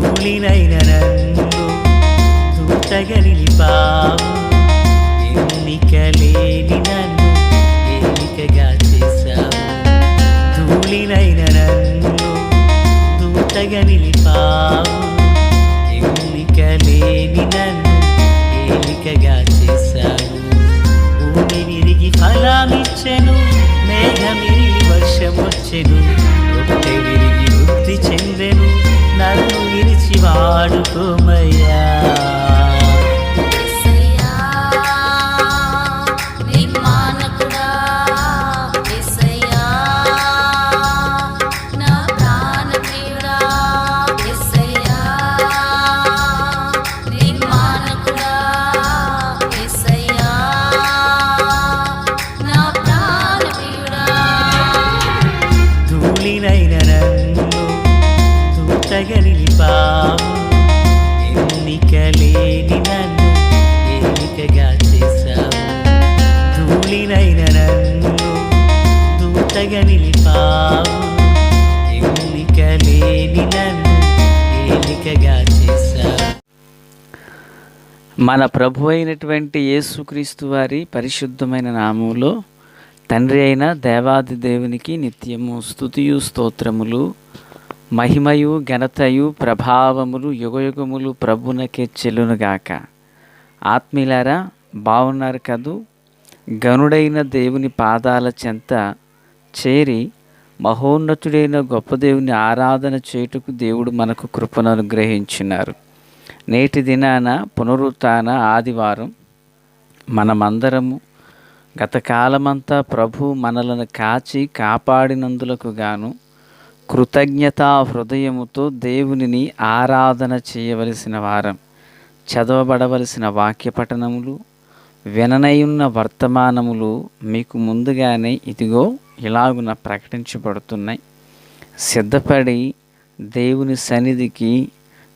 ధూళినైన నన్ను దూతగా నిలిపావు ఎన్నిక లేని నన్ను ఎన్నికగా చేశావు. ధూళినైన నన్ను దూతగా నిలిపావు చక్కగా మన ప్రభు అయినటువంటి యేసుక్రీస్తు వారి పరిశుద్ధమైన నామములో తండ్రి అయిన దేవాది దేవునికి నిత్యము స్తుతియు స్తోత్రములు మహిమయు ఘనతయు ప్రభావములు యుగయుగములు ప్రభునకే చెల్లునుగాక. ఆత్మీయులారా బాగున్నారు కదూ? గనుడైన దేవుని పాదాల చెంత చేరి మహోన్నతుడైన గొప్ప దేవుని ఆరాధన చేయుటకు దేవుడు మనకు కృపను అనుగ్రహించినారు. నేటి దినాన పునరుత్న ఆదివారం మనమందరము గత కాలమంతా ప్రభు మనలను కాచి కాపాడినందులకు గాను కృతజ్ఞతా హృదయముతో దేవునిని ఆరాధన చేయవలసిన వారం చదవబడవలసిన వాక్య పఠనములు విననయున్న వర్తమానములు మీకు ముందుగానే ఇదిగో ఇలాగున ప్రకటించబడుతున్నాయి. సిద్ధపడి దేవుని సన్నిధికి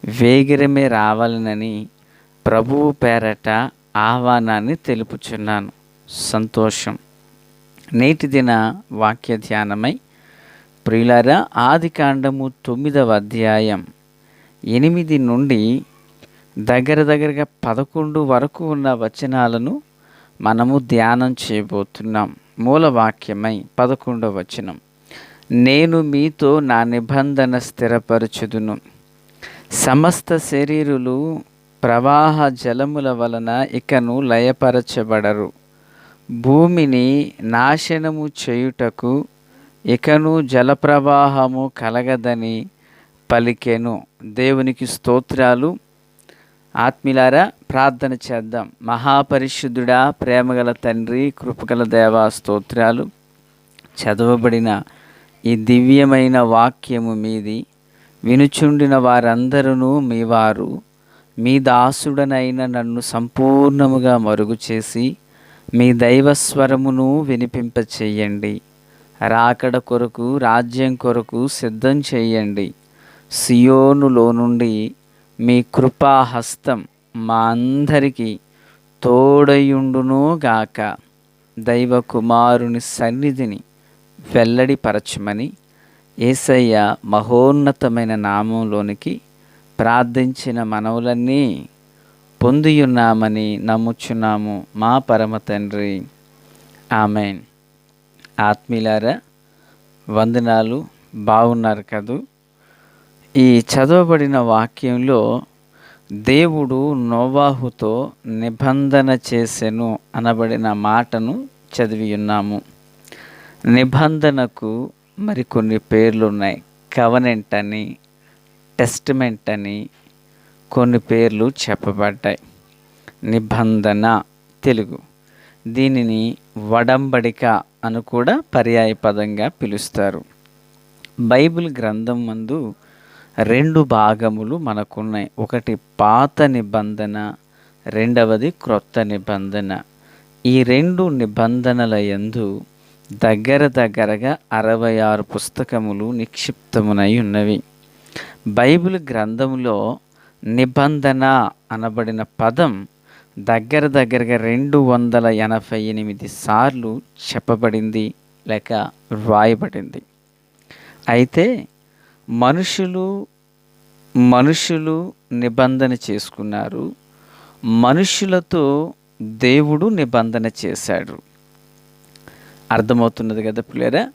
వేగిరమే రావాలనని ప్రభువు పేరట ఆహ్వానాన్ని తెలుపుచున్నాను. సంతోషం. నేటి దిన వాక్య ధ్యానమై ప్రియులారా ఆది కాండము తొమ్మిదవ అధ్యాయం ఎనిమిది నుండి దగ్గర దగ్గరగా పదకొండు వరకు ఉన్న వచనాలను మనము ధ్యానం చేయబోతున్నాం. మూలవాక్యమై పదకొండవ వచనం. నేను మీతో నా నిబంధన స్థిరపరచుదును. సమస్త శరీరులు ప్రవాహ జలముల వలన ఇకను లయపరచబడరు. భూమిని నాశనము చేయుటకు ఇకను జలప్రవాహము కలగదని పలికెను. దేవునికి స్తోత్రాలు. ఆత్మీలారా ప్రార్థన చేద్దాం. మహాపరిశుద్ధుడా ప్రేమగల తండ్రి కృపగల దేవా స్తోత్రాలు. చదవబడిన ఈ దివ్యమైన వాక్యము మీది. వినుచుండిన వారందరూ మీ వారు. మీ దాసుడనైన నన్ను సంపూర్ణముగా మరుగు చేసి మీ దైవస్వరమును వినిపింపచేయండి రాకడ కొరకు రాజ్యం కొరకు సిద్ధం చేయండి. సియోనులో నుండి మీ కృపాహస్తం మా అందరికీ తోడయుండును గాక. దైవ కుమారుని సన్నిధిని వెల్లడిపరచమని ఏసయ్య మహోన్నతమైన నామంలోనికి ప్రార్థించిన మనవులన్నీ పొందియున్నామని నమ్ముచున్నాము మా పరమ తండ్రి. ఆమెన్. ఆత్మీయులారా వందనాలు. బాగున్నారు కదూ? ఈ చదవబడిన వాక్యంలో దేవుడు నోవాహుతో నిబంధన చేసెను అనబడిన మాటను చదివి ఉన్నాము. నిబంధనకు మరికొన్ని పేర్లు ఉన్నాయి కవనెంట్ అని టెస్ట్మెంట్ అని కొన్ని పేర్లు చెప్పబడ్డాయి. నిబంధన తెలుగు. దీనిని వడంబడిక అని కూడా పర్యాయపదంగా పిలుస్తారు. బైబిల్ గ్రంథం మందు రెండు భాగములు మనకున్నాయి. ఒకటి పాత నిబంధన రెండవది క్రొత్త నిబంధన. ఈ రెండు నిబంధనల యందు దగ్గర దగ్గరగా అరవై ఆరు పుస్తకములు నిక్షిప్తమునై ఉన్నవి. బైబిల్ గ్రంథములో నిబంధన అనబడిన పదం దగ్గర దగ్గరగా రెండు వందల ఎనభై ఎనిమిది సార్లు చెప్పబడింది లేక వ్రాయబడింది. అయితే మనుషులు మనుషులు నిబంధన చేసుకున్నారు. మనుషులతో దేవుడు నిబంధన చేశాడు. అర్థమవుతున్నది కదా పిల్లరా?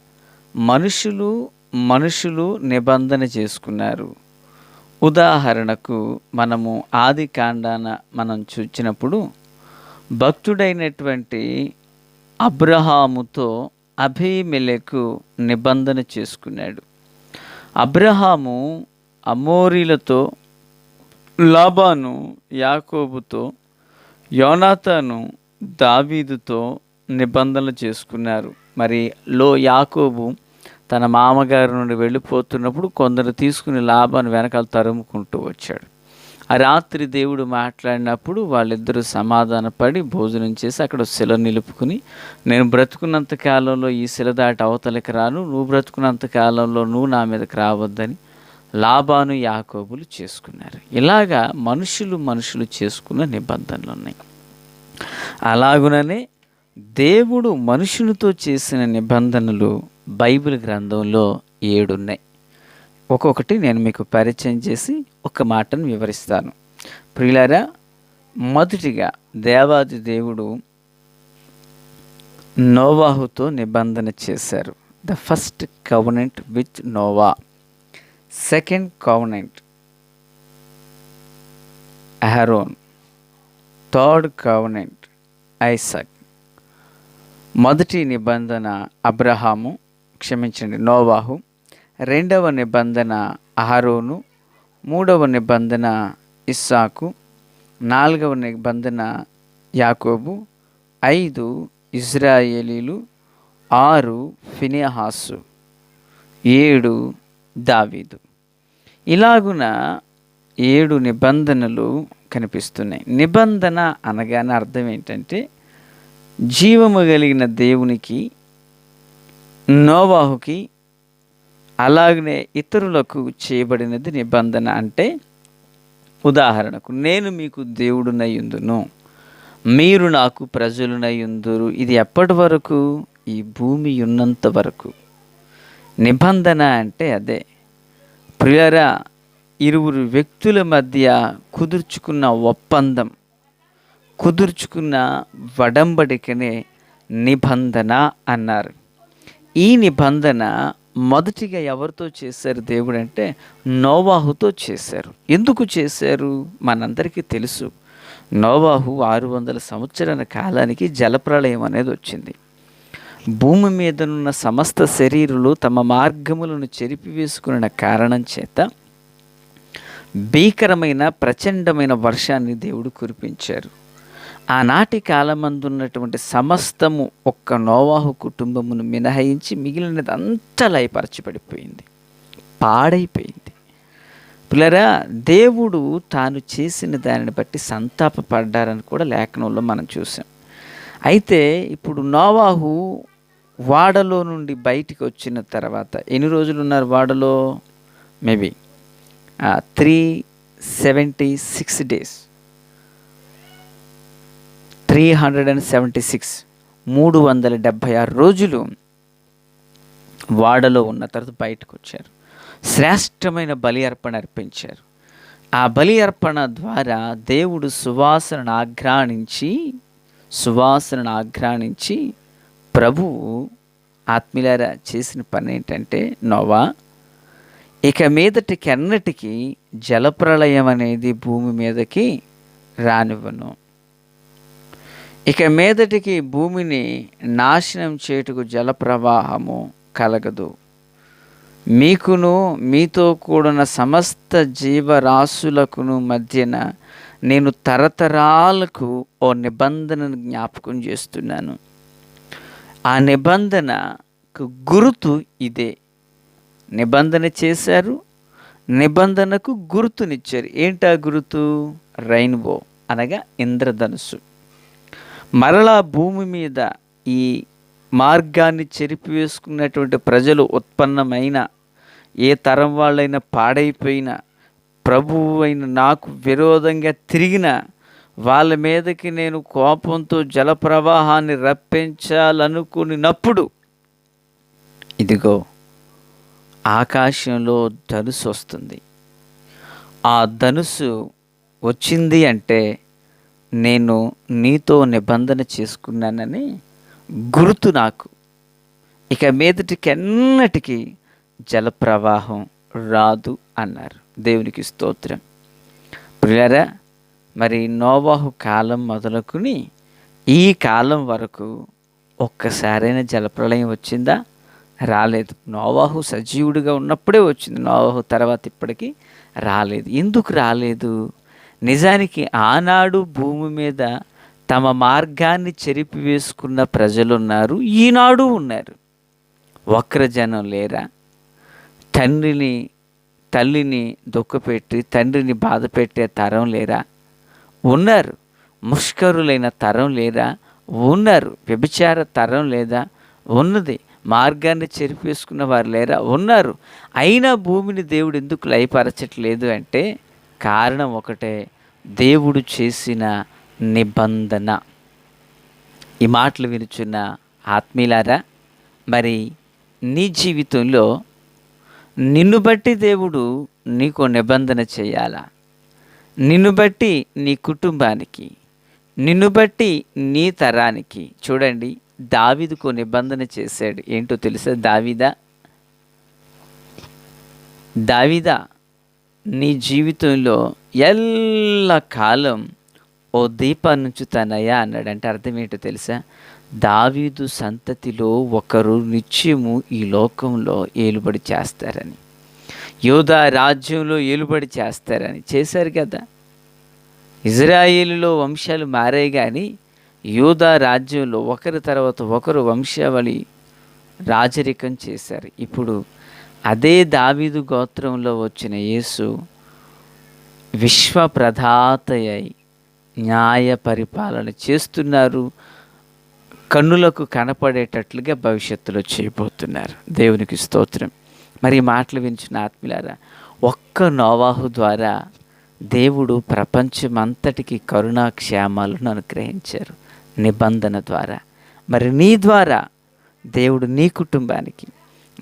మనుషులు మనుషులు నిబంధన చేసుకున్నారు. ఉదాహరణకు మనము ఆది కాండాన మనం చూచినప్పుడు భక్తుడైనటువంటి అబ్రహాముతో అభిమెలకు నిబంధన చేసుకున్నాడు. అబ్రహాము అమోరీలతో లాబాను యాకోబుతో యోనాతాను దావీదుతో నిబంధనలు చేసుకున్నారు. మరి లో యాకోబు తన మామగారి నుండి వెళ్ళిపోతున్నప్పుడు కొందరు తీసుకుని లాభాన్ని వెనకాల తరుముకుంటూ వచ్చాడు. ఆ రాత్రి దేవుడు మాట్లాడినప్పుడు వాళ్ళిద్దరూ సమాధానపడి భోజనం చేసి అక్కడ శిల నిలుపుకుని నేను బ్రతుకున్నంత కాలంలో ఈ శిల దాటి అవతలకి రాను నువ్వు బ్రతుకున్నంత కాలంలో నువ్వు నా మీదకి రావద్దని లాభాను యాకోబులు చేసుకున్నారు. ఇలాగా మనుషులు మనుషులు చేసుకున్న నిబంధనలు ఉన్నాయి అలాగుననే దేవుడు మనుషులతో చేసిన నిబంధనలు బైబిల్ గ్రంథంలో ఏడున్నాయి. ఒక్కొక్కటి నేను మీకు పరిచయం చేసి ఒక మాటను వివరిస్తాను. ప్రియులారా మొదటిగా దేవాది దేవుడు నోవాహుతో నిబంధన చేశారు. The first covenant with Noah. Second covenant Aaron. Third covenant Isaac. మొదటి నిబంధన అబ్రహాము క్షమించండి నోవాహు. రెండవ నిబంధన అహరోను మూడవ నిబంధన ఇస్సాకు నాలుగవ నిబంధన యాకోబు ఐదు ఇజ్రాయేలీలు ఆరు ఫినిహాసు ఏడు దావీదు. ఇలాగున ఏడు నిబంధనలు కనిపిస్తున్నాయి. నిబంధన అనగానే అర్థం ఏంటంటే జీవము కలిగిన దేవునికి నోవాహుకి అలాగనే ఇతరులకు చేయబడినది నిబంధన అంటే ఉదాహరణకు నేను మీకు దేవుడునయ్యుందును మీరు నాకు ప్రజలునయ్యుందురు ఇది ఎప్పటి వరకు? ఈ భూమి ఉన్నంత వరకు. నిబంధన అంటే అదే. ప్రియరా ఇరువురు వ్యక్తుల మధ్య కుదుర్చుకున్న ఒప్పందం కుదుర్చుకున్న వడంబడికనే నిబంధన అన్నారు. ఈ నిబంధన మొదటిగా ఎవరితో చేశారు దేవుడు అంటే నోవాహుతో చేశారు. ఎందుకు చేశారు? మనందరికీ తెలుసు. నోవాహు ఆరు వందల సంవత్సరాల కాలానికి జలప్రళయం అనేది వచ్చింది. భూమి మీదనున్న సమస్త శరీరులు తమ మార్గములను చెరిపివేసుకున్న కారణం చేత భీకరమైన ప్రచండమైన వర్షాన్ని దేవుడు కురిపించారు. ఆనాటి కాలమందున్నటువంటి సమస్తము ఒక్క నోవాహు కుటుంబమును మినహాయించి మిగిలినది అంతా లయపరచబడిపోయింది. పాడైపోయింది. పిల్లరా దేవుడు తాను చేసిన దానిని బట్టి సంతాపపడ్డారని కూడా లేఖనంలో మనం చూసాం. అయితే ఇప్పుడు నోవాహు వాడలో నుండి బయటికి వచ్చిన తర్వాత ఎన్ని రోజులు ఉన్నారు వాడలో? Maybe three seventy six days three hundred and seventy six. మూడు వందల డెబ్భై ఆరు రోజులు వాడలో ఉన్న తర్వాత బయటకు వచ్చారు శ్రేష్టమైన బలి అర్పణ అర్పించారు. ఆ బలి అర్పణ ద్వారా దేవుడు సువాసనను ఆఘ్రాణించి సువాసనను ఆఘ్రాణించి ప్రభువు ఆత్మీయులారా చేసిన పని ఏంటంటే నోవా ఇక మీదటికెన్నటికి జలప్రళయం అనేది భూమి మీదకి రానివ్వను. ఇక మీదటికి భూమిని నాశనం చేటుకు జలప్రవాహము కలగదు. మీకును మీతో కూడిన సమస్త జీవరాశులకును మధ్యన నేను తరతరాలకు ఓ నిబంధనను జ్ఞాపకం చేస్తున్నాను. ఆ నిబంధనకు గుర్తు ఇదే. నిబంధన చేశారు నిబంధనకు గుర్తునిచ్చారు. ఏంటా గుర్తు? రైన్బో అనగా ఇంద్రధనుసు మరలా భూమి మీద ఈ మార్గాన్ని చెరిపివేసుకున్నటువంటి ప్రజలు ఉత్పన్నమైన ఏ తరం వాళ్ళైనా పాడైపోయిన ప్రభువు అయిన నాకు విరోధంగా తిరిగిన వాళ్ళ మీదకి నేను కోపంతో జలప్రవాహాన్ని రప్పించాలనుకున్నప్పుడు ఇదిగో ఆకాశంలో ధనుసు వస్తుంది. ఆ ధనుసు వచ్చింది అంటే నేను నీతో నిబంధన చేసుకున్నానని గుర్తు నాకు. ఇక మీదటికెన్నటికి జలప్రవాహం రాదు అన్నారు. దేవునికి స్తోత్రం. ప్రియులరా మరి నోవాహు కాలం మొదలుకుని ఈ కాలం వరకు ఒక్కసారైనా జలప్రళయం వచ్చిందా? రాలేదు. నోవాహు సజీవుడిగా ఉన్నప్పుడే వచ్చింది. నోవాహు తర్వాత ఇప్పటికీ రాలేదు. ఎందుకు రాలేదు? నిజానికి ఆనాడు భూమి మీద తమ మార్గాన్ని చెరిపివేసుకున్న ప్రజలున్నారు ఈనాడు ఉన్నారు. వక్రజనం లేరా? తండ్రిని తల్లిని దుఃఖపెట్టి తండ్రిని బాధ పెట్టే తరం లేరా? ఉన్నారు. ముష్కరులైన తరం లేరా? ఉన్నారు. వ్యభిచార తరం లేదా? ఉన్నది. మార్గాన్ని చెరిపేసుకున్న వారు లేరా? ఉన్నారు. అయినా భూమిని దేవుడు ఎందుకు లయపరచట్లేదు అంటే కారణం ఒకటే దేవుడు చేసిన నిబంధన. ఈ మాటలు వినుచున్న ఆత్మీయులారా మరి నీ జీవితంలో నిన్ను బట్టి దేవుడు నీకు నిబంధన చేయాలా? నిన్ను బట్టి నీ కుటుంబానికి నిన్ను బట్టి నీ తరానికి. చూడండి దావిదుకు నిబంధన చేశాడు. ఏంటో తెలుసా దావిదా? దావిదా నీ జీవితంలో ఎల్ల కాలం ఓ దీపాన్ని ఉంచుతానయ్యా అన్నాడంటే అర్థం ఏంటో తెలుసా? దావీదు సంతతిలో ఒకరు నిత్యము ఈ లోకంలో ఏలుబడి చేస్తారని యోధా రాజ్యంలో ఏలుబడి చేస్తారని చేశారు కదా. ఇజ్రాయేలులో వంశాలు మారాయి కానీ యూదా రాజ్యంలో ఒకరి తర్వాత ఒకరు వంశావళి రాజరికం చేశారు. ఇప్పుడు అదే దావీదు గోత్రంలో వచ్చిన యేసు విశ్వ ప్రధాతయ్యై న్యాయ పరిపాలన చేస్తున్నారు. కన్నులకు కనపడేటట్లుగా భవిష్యత్తులో చేయబోతున్నారు. దేవునికి స్తోత్రం. మరి మాటలు వినిచిన ఆత్మీలారా ఒక్క నోవాహు ద్వారా దేవుడు ప్రపంచమంతటికి కరుణా క్షేమాలను అనుగ్రహించారు. నిబంధన ద్వారా. మరి నీ ద్వారా దేవుడు నీ కుటుంబానికి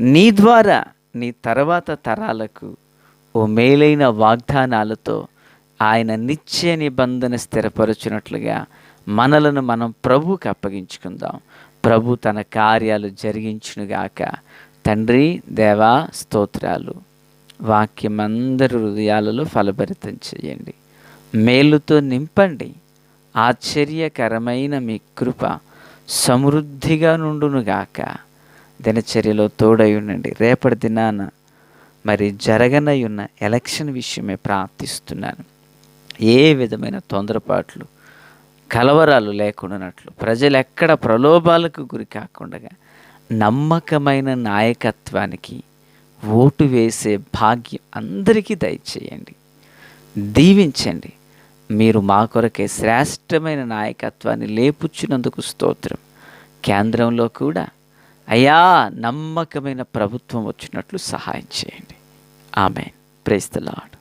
నీ ద్వారా నీ తర్వాత తరాలకు ఓ మేలైన వాగ్దానాలతో ఆయన నిత్య నిబంధన స్థిరపరచునట్లుగా మనలను మనం ప్రభుకి అప్పగించుకుందాం. ప్రభు తన కార్యాలు జరిగించునుగాక. తండ్రి దేవా స్తోత్రాలు. వాక్యం అందరి హృదయాలలో ఫలభరితం చేయండి. మేలుతో నింపండి. ఆశ్చర్యకరమైన మీ కృప సమృద్ధిగా నుండునుగాక. దినచర్యలో తోడై ఉండండి. రేపటి దినాన మరి జరగనై ఉన్న ఎలక్షన్ విషయమే ప్రార్థిస్తున్నాను. ఏ విధమైన తొందరపాట్లు కలవరాలు లేకుండానట్లు ప్రజలు ఎక్కడ ప్రలోభాలకు గురి కాకుండా నమ్మకమైన నాయకత్వానికి ఓటు వేసే భాగ్యం అందరికీ దయచేయండి. దీవించండి. మీరు మా కొరకే శ్రేష్టమైన నాయకత్వాన్ని లేపుచ్చినందుకు స్తోత్రం. కేంద్రంలో కూడా అయ్యా నమ్మకమైన ప్రభుత్వం వచ్చినట్లు సహాయం చేయండి. ఆమె ప్రైస్తలాడ్